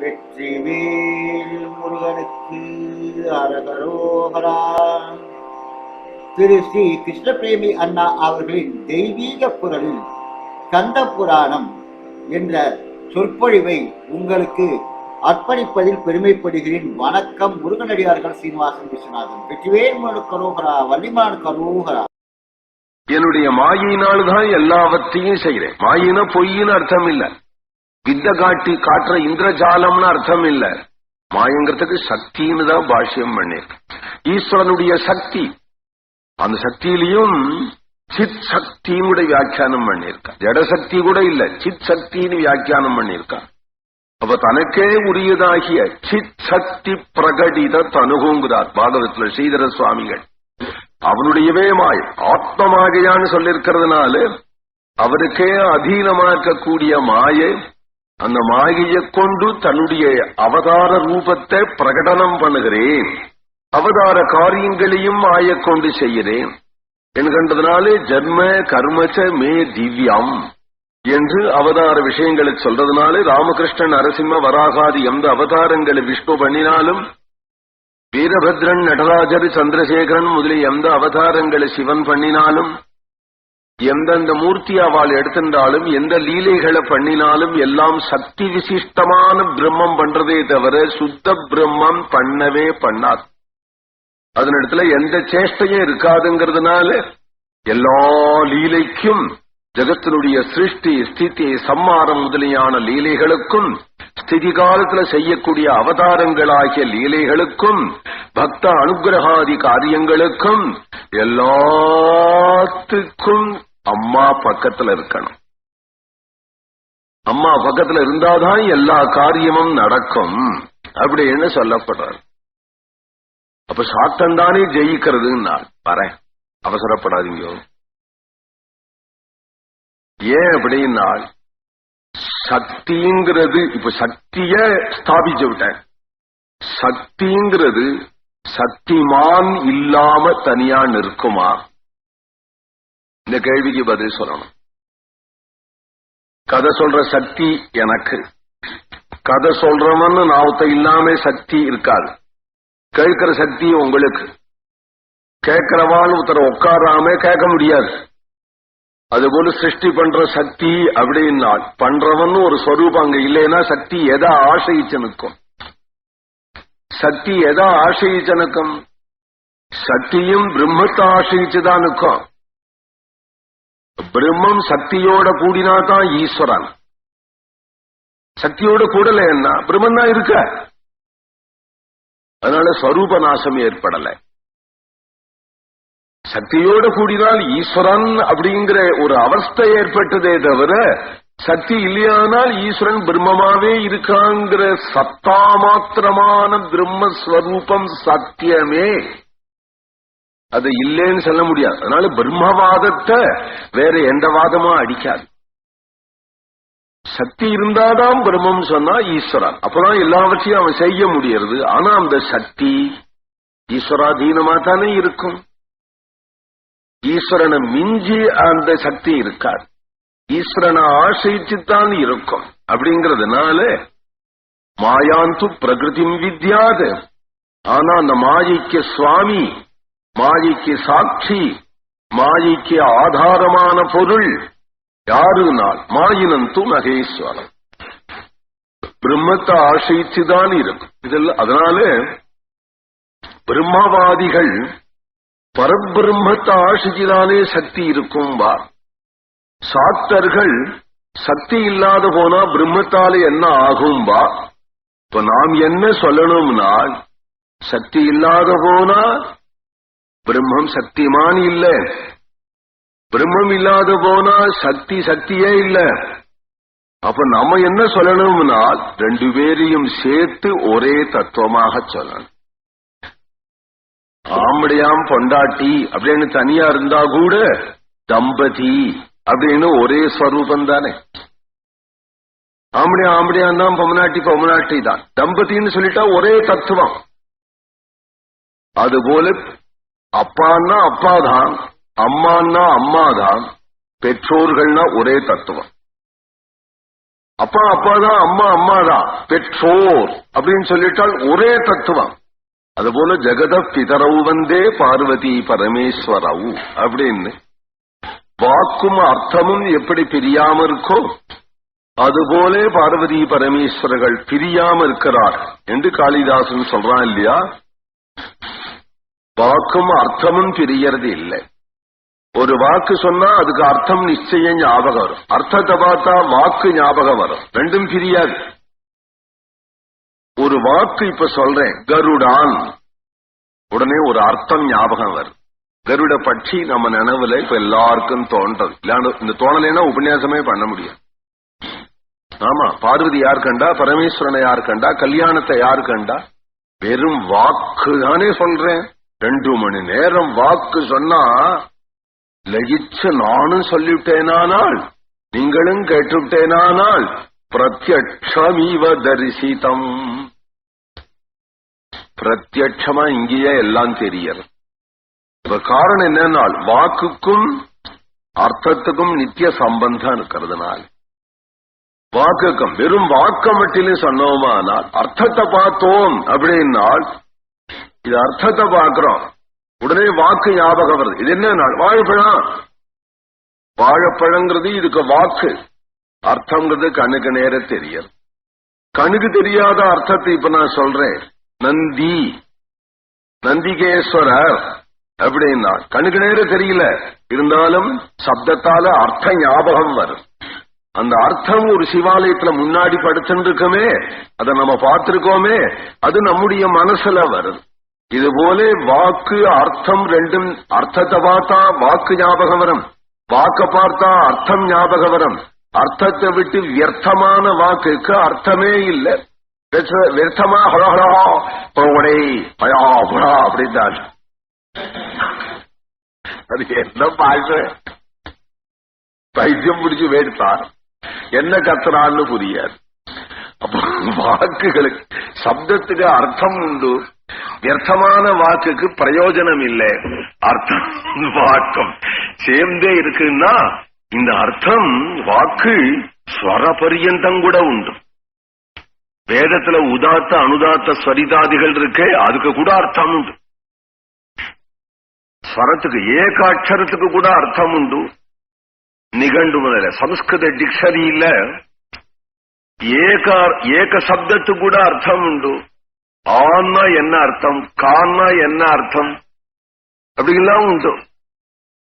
வெற்றிவேல் முருகனுக்கு அரகரோகரா. திரு ஸ்ரீ கிருஷ்ணபிரேமி அண்ணா அவர்களின் தெய்வீக குரலில் கந்த புராணம் என்ற சொற்பொழிவை உங்களுக்கு அர்ப்பணிப்பதில் பெருமைப்படுகிறேன். வணக்கம் முருகனடியார்கள் சீனிவாசன் விஸ்வநாதன். வெற்றிவேல் மனு கரோகரா வள்ளிமான் கரோகரா என்னுடைய மாயினால் தான் எல்லாவற்றையும் செய்கிறேன். மாயின பொய்ன்னு அர்த்தம் இல்லை. வித்த காட்டி காட்டுற இந்திரஜாலம்னு அர்த்தம் இல்ல மாயங்கிறதுக்கு சக்தின்னு தான் பாஷ்யம் பண்ணிருக்கு ஈஸ்வரனுடைய சக்தி. அந்த சக்தியிலையும் சித் சக்தியும் கூட வியாக்கியானம் பண்ணியிருக்கா ஜடசக்தி கூட இல்ல சித் சக்தின்னு வியாக்கியானம் பண்ணியிருக்கா அப்ப தனக்கே உரியதாகிய சித் சக்தி பிரகடித தனுகுங்கிறார் பாகவத்துல ஸ்ரீதர சுவாமிகள். அவனுடையவே மாய் ஆத்ம சொல்லியிருக்கிறதுனால சொல்லிருக்கிறதுனால அவருக்கே அதீனமாக்கக்கூடிய மாயை அந்த மாயையை கொண்டு தன்னுடைய அவதார ரூபத்தை பிரகடனம் பண்ணுகிறேன். அவதார காரியங்களையும் மாய கொண்டு செய்கிறேன். என்கின்றதுனாலே ஜன்ம கர்மச்ச மே திவ்யம் என்று அவதார விஷயங்களை சொல்றதுனாலே ராமகிருஷ்ணன் நரசிம்ம வராகாதி எந்த அவதாரங்களை விஷ்ணு பண்ணினாலும் வீரபத்ரன் நடராஜர் சந்திரசேகரன் முதலிய எந்த அவதாரங்களை சிவன் பண்ணினாலும் எந்தெந்த மூர்த்தி அவள் எடுத்திருந்தாலும் எந்த லீலைகளை பண்ணினாலும் எல்லாம் சக்தி விசிஷ்டமான பிரம்மம் பண்றதே தவிர சுத்த பிரம்மம் பண்ணவே பண்ணாது. அதனிடத்துல எந்த சேஷ்டையும் இருக்காதுங்கிறதுனால எல்லா லீலைக்கும் ஜகத்தினுடைய சிருஷ்டி ஸ்திதி சம்மாரம் முதலியான லீலைகளுக்கும் ஸ்திதி காலத்துல செய்யக்கூடிய அவதாரங்களாகிய லீலைகளுக்கும் பக்த அனுகிரகாதி காரியங்களுக்கும் எல்லாத்துக்கும் அம்மா பக்கத்துல இருக்கணும். அம்மா பக்கத்துல இருந்தாதான் எல்லா காரியமும் நடக்கும் அப்படின்னு சொல்லப்படுறாரு. அப்ப சாத்தன் தானே ஜெயிக்கிறதுன்னு வரேன் அவசரப்படாதீங்க. ஏன் அப்படின்னா சக்திங்கிறது இப்ப சக்திய ஸ்தாபிச்சு விட்டேன். சக்திங்கிறது சக்திமான் இல்லாம தனியா நிற்குமா? இந்த கேள்விக்கு பதில் சொல்லணும். கதை சொல்ற சக்தி எனக்கு. கதை சொல்றவன் நாவத்த இல்லாம சக்தி இருக்காது. கேட்கிற சக்தி உங்களுக்கு. கேட்கிறவாள் ஒருத்தரை உட்காராம கேட்க முடியாது. அதுபோல சிருஷ்டி பண்ற சக்தி அப்படின்னா பண்றவன் ஒரு ஸ்வரூபம் அங்க இல்லைன்னா சக்தி எதை ஆசைச்சு நிற்கும்? சக்தி எதை ஆசைச்சு நிற்கும்? சக்தியும் பிரம்மத்தை ஆசைச்சுதான் நிற்கும். பிரம்மம் சக்தியோட கூடினா தான் ஈஸ்வரன். சக்தியோட கூடல என்ன பிரம்மன் தான் இருக்க. அதனால ஸ்வரூப நாசம் ஏற்படல. சக்தியோட கூடினால் ஈஸ்வரன் அப்படிங்கிற ஒரு அவஸ்தை ஏற்பட்டதே தவிர சக்தி இல்லையானால் ஈஸ்வரன் பிரம்மமாவே இருக்காங்கிற சத்தா மாத்திரமான பிரம்மஸ்வரூபம் சத்தியமே. அது இல்லைன்னு சொல்ல முடியாது. அதனால பிரம்மவாதத்தை வேற எந்த வாதமா அடிக்காது. சக்தி இருந்தாதான் பிரம்மம் சொன்னா ஈஸ்வரன். அப்பதான் எல்லாவற்றையும் அவன் செய்ய முடியறது. ஆனா அந்த சக்தி ஈஸ்வராதீனமா தானே இருக்கும். ஈஸ்வரனை மிஞ்சி அந்த சக்தி இருக்காது. ஈஸ்வரனை ஆசைச்சுத்தான் இருக்கும். அப்படிங்கறதுனால மாயாந்து பிரகிருதி வித்யாது. ஆனா அந்த மாயைக்கு சுவாமி மாயைக்கு சாட்சி மாயைக்கு ஆதாரமான பொருள் யாருனால்? மாயினந்து மகேஸ்வரன். பிரம்மத்தை ஆசைச்சுதான் இருக்கும். இதெல்லாம் அதனால பிரம்மவாதிகள் பரபிரம்மத்தை ஆசிச்சிதானே சக்தி இருக்கும் வா. சாத்தர்கள் சக்தி இல்லாத போனா பிரம்மத்தால என்ன ஆகும் வா? இப்ப நாம் என்ன சொல்லணும்னா சக்தி இல்லாத போனா பிரம்மம் சக்திமான் இல்ல. பிரம்மம் இல்லாத போனா சக்தி சக்தியே இல்ல. அப்ப நம்ம என்ன சொல்லணும்னா ரெண்டு பேரையும் சேர்த்து ஒரே தத்துவமாக சொல்லணும். ஆம்படையாம் பொண்டாட்டி அப்படின்னு தனியா இருந்தா கூட தம்பதி அப்படின்னு ஒரே ஸ்வரூபம் தானே. ஆம்படியா ஆம்படியான் தான் பொம்மநாட்டி பொம்மநாட்டி தான். தம்பதின்னு சொல்லிட்டா ஒரே தத்துவம். அதுபோல அப்பான்னா அப்பாதான் அம்மான்னா அம்மாதான் பெற்றோர்கள்னா ஒரே தத்துவம். அப்பா அப்பா தான் அம்மா அம்மா தான் பெற்றோர் அப்படின்னு சொல்லிட்டால் ஒரே தத்துவம். அதுபோல ஜெகத பிதரவு வந்தே பார்வதி பரமேஸ்வரவு அப்படின்னு வாக்கும் அர்த்தமும் எப்படி பிரியாம இருக்கோ அதுபோலே பார்வதி பரமேஸ்வரர்கள் பிரியாம இருக்கிறார் என்று காளிதாசன் சொல்றான் இல்லையா? வாக்கும் அர்த்தமும் பிரியறது இல்லை ஒரு வாக்கு சொன்னா அதுக்கு அர்த்தம் நிச்சயம் ஞாபகம் வரும் அர்த்தத்தை பார்த்தா வாக்கு ஞாபகம் வரும் ரெண்டும் பிரியாது ஒரு வாக்கு இப்ப சொல்றேன் கருடான் உடனே ஒரு அர்த்தம் ஞாபகம் வரும் கருட பட்சி நம்ம நினைவுல இப்ப எல்லாருக்கும் தோன்றது இல்லாண்டு இந்த தோணலைன்னா உபன்யாசமே பண்ண முடியும் ஆமா பார்வதி யார் கண்டா பரமேஸ்வரனை யார் கண்டா கல்யாணத்தை யார் கண்டா வெறும் வாக்கு தானே சொல்றேன் ரெண்டு மணி நேரம் வாக்கு சொன்னா லகிச்ச நானும் சொல்லிவிட்டேனானால் நீங்களும் கேட்டுவிட்டேனானால் பிரத்யக்ஷமீவ தரிசிதம். பிரத்யட்சமா இங்கேயே எல்லாம் தெரியறது இப்ப காரணம் என்னன்னால் வாக்குக்கும் அர்த்தத்துக்கும் நித்திய சம்பந்தம் இருக்கிறதுனால. வாக்குக்கும் வெறும் வாக்க மட்டிலும் சொன்னோமானால் அர்த்தத்தை பார்த்தோம் அப்படின்னால் இது அர்த்தத்தை பார்க்கிறோம். உடனே வாக்கு ஞாபகம் வருது. இது என்ன நாள்? வாழைப்பழம். வாழைப்பழங்கிறது இதுக்கு வாக்கு. அர்த்தங்கிறது கண்ணுக்கு நேர தெரியும். கண்ணுக்கு தெரியாத அர்த்தத்தை இப்ப நான் சொல்றேன். நந்தி. நந்திகேஸ்வரர் அப்படின்னா கண்ணுக்கு நேர தெரியல. இருந்தாலும் சப்தத்தால அர்த்த ஞாபகம் வரும். அந்த அர்த்தம் ஒரு சிவாலயத்துல முன்னாடி படுத்துருக்கோமே அதை நம்ம பார்த்திருக்கோமே அது நம்முடைய மனசுல வருது இது போல வாக்கு அர்த்தம் ரெண்டும் அர்த்தத்தை பார்த்தா வாக்கு ஞாபகம் வரும் வாக்க பார்த்தா அர்த்தம் ஞாபகம் வரும் அர்த்தத்தை விட்டு வியர்த்தமான வாக்குக்கு அர்த்தமே இல்லை. வியர்த்தமா ஹலஹலா பயா புடா அப்படின்றாங்க அது என்ன பாஷ பைத்தியம் பிடிச்சு வேடுத்தார் என்ன கத்துறான்னு புரியாது. அப்ப வாக்குகளுக்கு சப்தத்துக்கு அர்த்தம் உண்டு. வியர்த்தமான வாக்குக்கு பிரயோஜனம் இல்லை அர்த்தம் வாக்கம் சேர்ந்தே இருக்குன்னா இந்த அர்த்தம் வாக்கு ஸ்வர பரியந்தம் கூட உண்டு வேதத்துல உதாத்த அனுதாத்த ஸ்வரிதாதிகள் இருக்கே அதுக்கு கூட அர்த்தம் உண்டு ஸ்வரத்துக்கு ஏகாட்சரத்துக்கு கூட அர்த்தம் உண்டு நிகண்டு முதல்ல சம்ஸ்கிருத டிக்ஷனரியில ஏக ஏக சப்தத்துக்கு கூட அர்த்தம் உண்டு ஆன்னா என்ன அர்த்தம்? கான்னா என்ன அர்த்தம்? அப்படிலாம் உண்டு.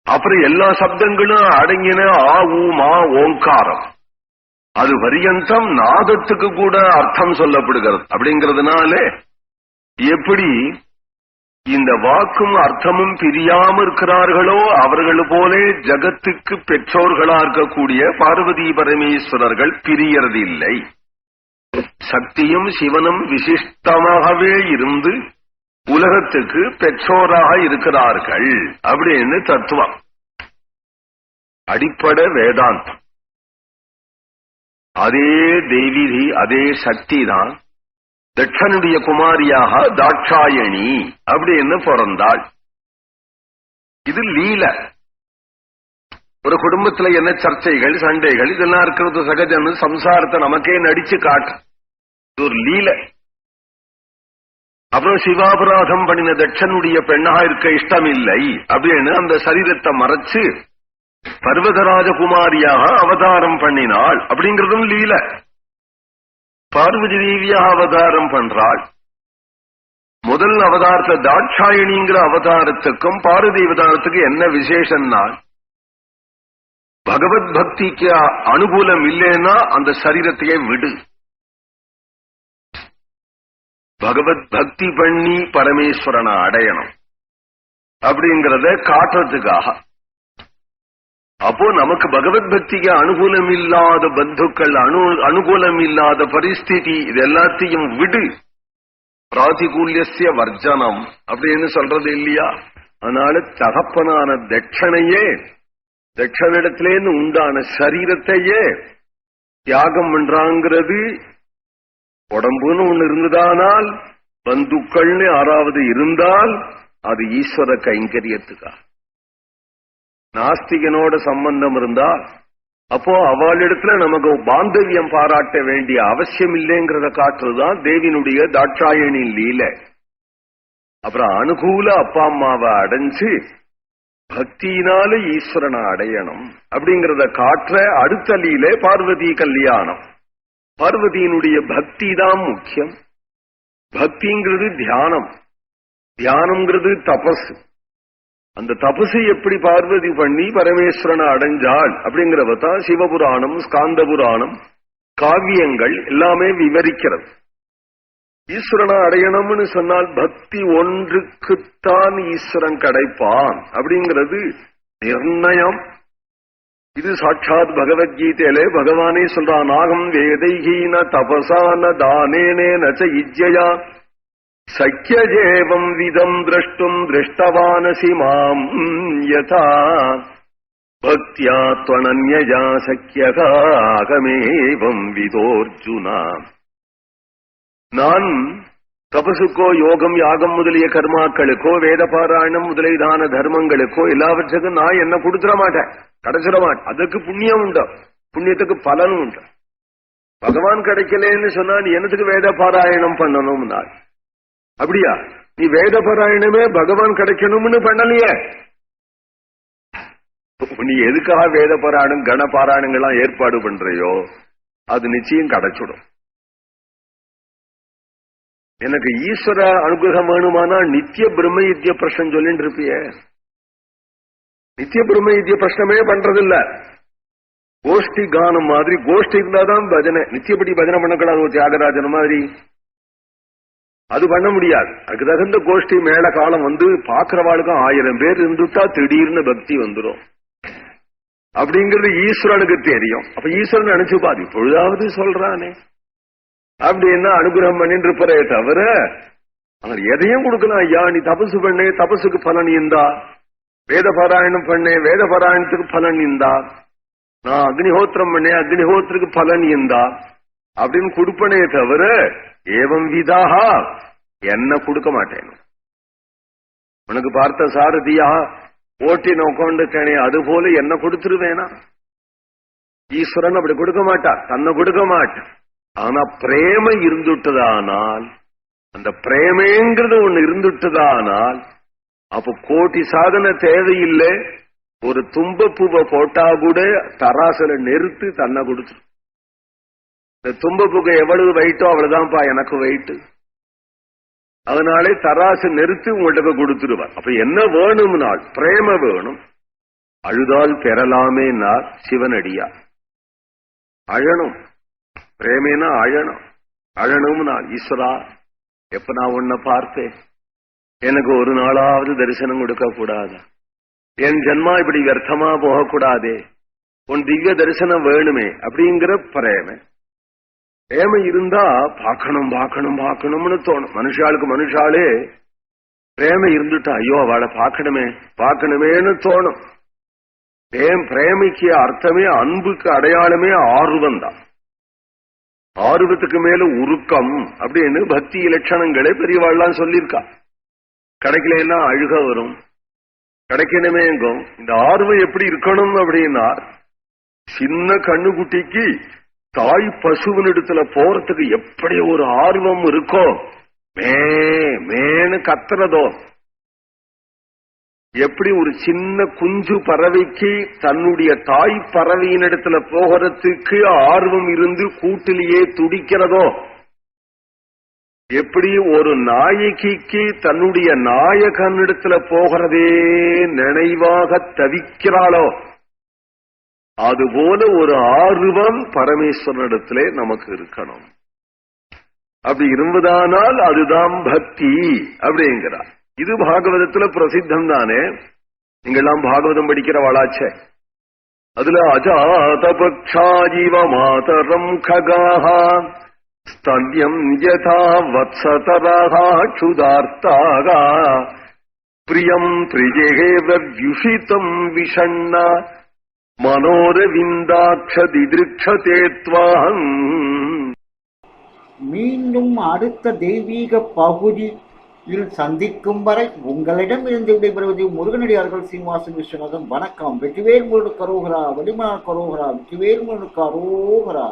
அப்புறம் எல்லா சப்தங்களும் அடங்கின ஆ ஊ மா ஓங்காரம். அது பரியந்தம் நாதத்துக்கு கூட அர்த்தம் சொல்லப்படுகிறது. அப்படிங்கறதுனால எப்படி இந்த வாக்கும் அர்த்தமும் பிரியாம இருக்கிறார்களோ அவர்கள் போலே ஜகத்துக்கு பெற்றோர்களா இருக்கக்கூடிய பார்வதி பரமேஸ்வரர்கள் பிரியறது இல்லை சக்தியும் சிவனும் விசிஷ்டமாகவே இருந்து உலகத்துக்கு பெற்றோராக இருக்கிறார்கள் அப்படின்னு தத்துவம். அடிப்படை வேதாந்தம். அதே தெய்வீதி அதே சக்தி தான் தட்சனுடைய குமாரியாக தாட்சாயணி அப்படின்னு பிறந்தாள். இது லீல. ஒரு குடும்பத்துல என்ன சர்ச்சைகள் சண்டைகள் இதெல்லாம் இருக்கிறது சகஜம்னு சம்சாரத்தை நமக்கே நடிச்சு காட்டு ஒரு லீல. அப்புறம் சிவாபராதம் பண்ணின தட்சனுடைய பெண்ணா இருக்க இஷ்டம் இல்லை அப்படின்னு அந்த சரீரத்தை மறைச்சு பர்வதராஜகுமாரியாக அவதாரம் பண்ணினாள். அப்படிங்கறதும் லீல. பார்வதி தேவியாக அவதாரம் பண்றாள். முதல் அவதாரத்துல தாட்சாயணிங்கிற அவதாரத்துக்கும் பார்வதி அவதாரத்துக்கு என்ன விசேஷம்னா பகவத் பக்திக்கு அனுகூலம் இல்லைன்னா அந்த சரீரத்தையே விடு. பகவத் பக்தி பண்ணி பரமேஸ்வரனை அடையணும். அப்படிங்கறத காட்டுறதுக்காக. அப்போ நமக்கு பகவத் பக்திக்கு அனுகூலம் இல்லாத பந்துக்கள் அனு அனுகூலம் இல்லாத பரிஸ்திதி இது எல்லாத்தையும் விடு. பிராதிகூல்யசிய வர்ஜனம் அப்படின்னு சொல்றது இல்லையா? அதனால தகப்பனான தட்சணையே தட்சணிடத்திலேருந்து உண்டான சரீரத்தையே தியாகம் பண்றாங்கிறது உடம்புன்னு ஒண்ணு இருந்ததானால் பந்துக்கள்னு யாராவது இருந்தால் அது ஈஸ்வர கைங்கரியத்துக்கா நாஸ்திகனோட சம்பந்தம் இருந்தா அப்போ அவளிடத்துல நமக்கு பாந்தவியம் பாராட்ட வேண்டிய அவசியம் இல்லைங்கிறத காட்டுறதுதான் தேவினுடைய தாட்சாயணி லீல. அப்புறம் அனுகூல அப்பா அம்மாவை அடைஞ்சு பக்தியினால ஈஸ்வரனை அடையணும். அப்படிங்கறத காட்டுற அடுத்த லீல பார்வதி கல்யாணம். பார்வதியினுடைய பக்தி தான் முக்கியம். பக்திங்கிறது தியானம். தியானம்ங்கிறது தபஸ் அந்த தபசை எப்படி பார்வதி பண்ணி பரமேஸ்வரனை அடைஞ்சாள் அப்படிங்கிறத சிவபுராணம் ஸ்காந்த புராணம் காவியங்கள் எல்லாமே விவரிக்கிறது. ஈஸ்வரனை அடையணும்னு சொன்னால் பக்தி ஒன்றுக்குத்தான் ஈஸ்வரன் கிடைப்பான் அப்படிங்கிறது நிர்ணயம். இது சாட்சாத் பகவத்கீதையிலே பகவானே சொல்றான் நாகம் வேதைகீன தபசான தானேனே நச்ச இஜ்ஜயா சக்கியஜேவம் விதம் திரஷ்டும் திருஷ்டவானசி மாம் யதா. பக்தியா துவனன்யா சக்கியகாகமேவம் விதோர்ஜுனா. நான் தபசுக்கோ யோகம் யாகம் முதலிய கர்மாக்களுக்கோ வேத பாராயணம் முதலியதான தர்மங்களுக்கோ எல்லாவற்றுக்கும் நான் என்ன கொடுத்துட மாட்டேன். கிடைச்சிட அதுக்கு புண்ணியம் உண்டு. புண்ணியத்துக்கு பலனும் உண்டு. பகவான் கிடைக்கலன்னு சொன்னா நீ என்னத்துக்கு வேத பாராயணம் பண்ணணும்னா நான் அப்படியா? நீ வேத பாராயணமே பகவான் கிடைக்கணும்னு பண்ணலையே. நீ எதுக்காக வேத பாராயணம் கண பாராயணங்கள்லாம் ஏற்பாடு பண்றையோ அது நிச்சயம் கிடைச்சிடும். எனக்கு ஈஸ்வர அனுகிரகம் வேணுமானா நித்திய பிரம்ம யுத்திய பிரஷ்னம் சொல்லிட்டு இருப்பியே. நித்திய பிரம்ம யுத்திய பிரஷ்னமே பண்றதில்ல. கோஷ்டி கானம் மாதிரி கோஷ்டி இருந்தாதான் பஜனை. நித்தியப்படி பஜனை பண்ணக்கூடாது ஒரு தியாகராஜன் மாதிரி. அது பண்ண முடியாது. அதுக்கு தகுந்த கோஷ்டி மேல காலம் வந்து பாக்குறவாளுக்கும் ஆயிரம் பேர் இருந்துட்டா திடீர்னு பக்தி வந்துடும் அப்படிங்கிறது ஈஸ்வரனுக்கு தெரியும். அப்ப ஈஸ்வரன் நினைச்சு பாது இப்பொழுதாவது சொல்றானே. அப்படின்னா அனுகிரகம் பண்ணிட்டு இருப்பதே தவிர அவர் எதையும் கொடுக்கலாம் ஐயா நீ தபசு பண்ணே தபசுக்கு பலன் இருந்தா. வேத பாராயணம் வேதபாராயணத்துக்கு வேத பாராயணத்துக்கு பலன் இந்தா. நான் அக்னிஹோத்திரம் பண்ணேன் அக்னிஹோத்திரக்கு பலன் இந்தா. அப்படின்னு கொடுப்பனே தவிர ஏவம் விதாகா என்ன கொடுக்க மாட்டேன். உனக்கு பார்த்த சாரதியா ஓட்டி நோக்கொண்டுட்டேனே அது போல என்ன கொடுத்துருவேனா? ஈஸ்வரன் அப்படி கொடுக்க மாட்டா தன்னை கொடுக்க மாட்டான் ஆனா பிரேம இருந்துட்டதானால் அந்த பிரேமேங்கிறது ஒண்ணு இருந்துட்டதானால் அப்ப கோட்டி சாதனை தேவையில்லை. ஒரு தும்பப்பூவை போட்டா கூட தராசுல நெருத்து தன்னை கொடுத்துரும் இந்த தும்பப்பூக்கு எவ்வளவு வெயிட்டோ அவ்வளவுதான்ப்பா எனக்கு வெயிட்டு அதனாலே தராசு நெருத்து உங்கள்கிட்ட கொடுத்துருவார் அப்ப என்ன வேணும்னால் பிரேம வேணும். அழுதால் பெறலாமேனார் சிவனடியா. அழணும். பிரேமேனா அழணும். நான் ஈஸ்வரா எப்ப நான் உன்னை பார்த்தேன்? எனக்கு ஒரு நாளாவது தரிசனம் கொடுக்க கூடாது என் ஜென்மா இப்படி வியர்த்தமா போகக்கூடாதே உன் திவ்ய தரிசனம் வேணுமே அப்படிங்கிற பிரேம பிரேம இருந்தா பார்க்கணும் பார்க்கணும் பார்க்கணும்னு தோணும் மனுஷாளுக்கு மனுஷாலே பிரேம இருந்துட்டா ஐயோ அவளை பார்க்கணுமே பார்க்கணுமேன்னு தோணும் பிரேமிக்கு அர்த்தமே அன்புக்கு அடையாளமே ஆர்வம் தான் ஆர்வத்துக்கு மேல உருக்கம் அப்படின்னு பக்தி இலட்சணங்களே பெரியவாள்லாம் சொல்லியிருக்கா கிடைக்கலன்னா அழுக வரும். கிடைக்கணுமேங்கும் இந்த ஆர்வம் எப்படி இருக்கணும் அப்படின்னா சின்ன கண்ணுக்குட்டிக்கு தாய் பசுவனிடத்துல போறதுக்கு எப்படி ஒரு ஆர்வம் இருக்கோ மே மேனு கத்துறதோ எப்படி ஒரு சின்ன குஞ்சு பறவைக்கு தன்னுடைய தாய் பறவையினிடத்துல போகிறதுக்கு ஆர்வம் இருந்து கூட்டிலேயே துடிக்கிறதோ எப்படி ஒரு நாயகிக்கு தன்னுடைய நாயகனிடத்துல போகிறதே நினைவாக தவிக்கிறாளோ அதுபோல ஒரு ஆர்வம் பரமேஸ்வரனிடத்திலே நமக்கு இருக்கணும். அப்படி இருந்ததானால் அதுதான் பக்தி அப்படிங்கிறார். இது பாகவதத்துல பிரசித்தம் தானே நீங்கெல்லாம் பாகவதம் படிக்கிற வாழாச்சே அதுல அஜாதபக்ஷா ஜீவ மாதரம் ககாஹா ஸ்தன்யம் யதா வத்சதரஹா க்ஷுதார்த்தாக பிரியம் विषण्ण। விஷண்ண மனோரவிந்தாட்சதிதிருக்ஷதேத்வாஹம் மீண்டும் அடுத்த தெய்வீக பகுதியில் சந்திக்கும் வரை உங்களிடம் இருந்து விடைபெறுவது முருகனடியார்கள் சீனிவாசன் விஸ்வநாதன். வணக்கம். வெற்றிவேல் முருகனுக்கு அரோகரா வடிமா கரோகரா வெற்றிவேல் முருகனுக்கு அரோகரா